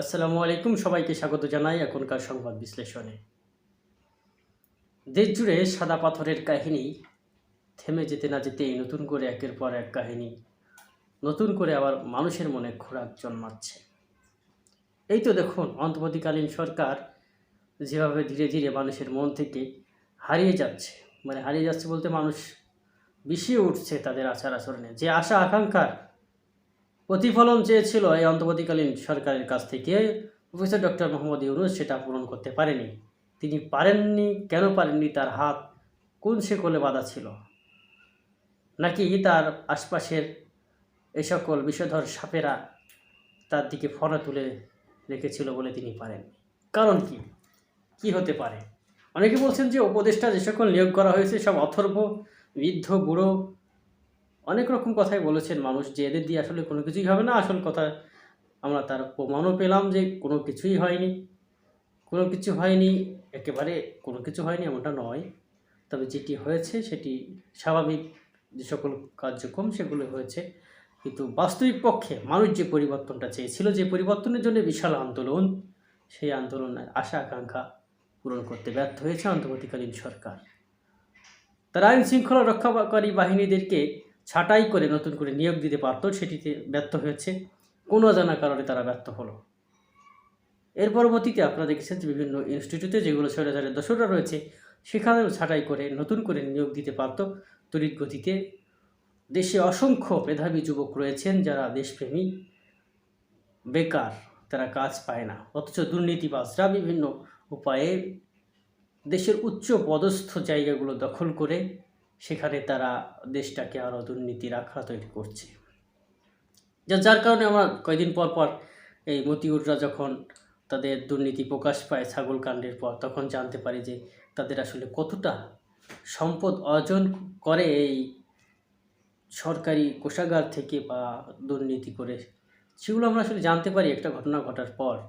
আসসালামু আলাইকুম, সবাইকে স্বাগত জানাই এখনকার সংবাদ বিশ্লেষণে। দেশ জুড়ে সাদা পাথরের কাহিনী, থেমে যেতে না যেতেই নতুন করে একের পর এক কাহিনী, নতুন করে আবার মানুষের মনে খোরাক জন্মাচ্ছে। এই তো দেখুন, অন্তর্বর্তীকালীন সরকার যেভাবে ধীরে ধীরে মানুষের মন থেকে হারিয়ে যাচ্ছে মানে হারিয়ে যাচ্ছে বলতে মানুষ বিষিয়ে উঠছে তাদের আচার আচরণে যে আশা আকাঙ্ক্ষার প্রতিফলন চেয়েছিল এই অন্তর্বর্তীকালীন সরকারের কাছ থেকে। প্রফেসর ডক্টর মোহাম্মদ ইউনুস সেটা পূরণ করতে পারেনি। তিনি পারেননি, কেন পারেননি, তার হাত কোন শেকলে বাঁধা ছিল? নাকি তার আশপাশের এই সকল বিষধর সাপেরা তার দিকে ফনা তুলে রেখেছিল বলে তিনি পারেননি? কারণ কি? কি হতে পারে? অনেকে বলছেন যে উপদেষ্টা যে সকল নিয়োগ করা হয়েছে সব অথর্ব, বৃদ্ধ, বুড়ো অনেক রকম কথাই বলেছেন মানুষ যে এদের দিয়ে আসলে কোনো কিছুই হবে না। আসল কথা, আমরা তার প্রমাণও পেলাম যে কোনো কিছুই হয়নি। কোনো কিছু হয়নি, একেবারে কোনো কিছু হয়নি এমনটা নয়। তবে যেটি হয়েছে সেটি স্বাভাবিক, যে সকল কার্যক্রম সেগুলো হয়েছে। কিন্তু বাস্তবিক পক্ষে মানুষ যে পরিবর্তনটা চেয়েছিল, যে পরিবর্তনের জন্য বিশাল আন্দোলন, সেই আন্দোলনের আশা আকাঙ্ক্ষা পূরণ করতে ব্যর্থ হয়েছে অন্তর্বর্তীকালীন সরকার। তারা আইন শৃঙ্খলা রক্ষাকারী বাহিনীদেরকে ছাঁটাই করে নতুন করে নিয়োগ দিতে পারত, সেটিতে ব্যর্থ হয়েছে। কোনো অজানা কারণে তারা ব্যর্থ হলো। এর পরবর্তীতে আপনারা দেখেছেন যে বিভিন্ন ইনস্টিটিউটে যেগুলো স্বৈরাচারের দোষরা রয়েছে, সেখানেও ছাঁটাই করে নতুন করে নিয়োগ দিতে পারত। তড়িৎ গতিতে দেশে অসংখ্য মেধাবী যুবক রয়েছেন যারা দেশপ্রেমী, বেকার, তারা কাজ পায় না। অথচ দুর্নীতিবাজরা বিভিন্ন উপায়ে দেশের উচ্চ পদস্থ জায়গাগুলো দখল করে সেখানে তারা দেশটাকে আরও দুর্নীতির আখড়া তৈরি করছে। যা যার কারণে আমরা কয়েকদিন পর পর এই মতিউররা যখন তাদের দুর্নীতি প্রকাশ পায় ছাগল কাণ্ডের পর, তখন জানতে পারি যে তাদের আসলে কতটা সম্পদ অর্জন করে এই সরকারি কোষাগার থেকে বা দুর্নীতি করে। সেগুলো আমরা আসলে জানতে পারি একটা ঘটনা ঘটার পর।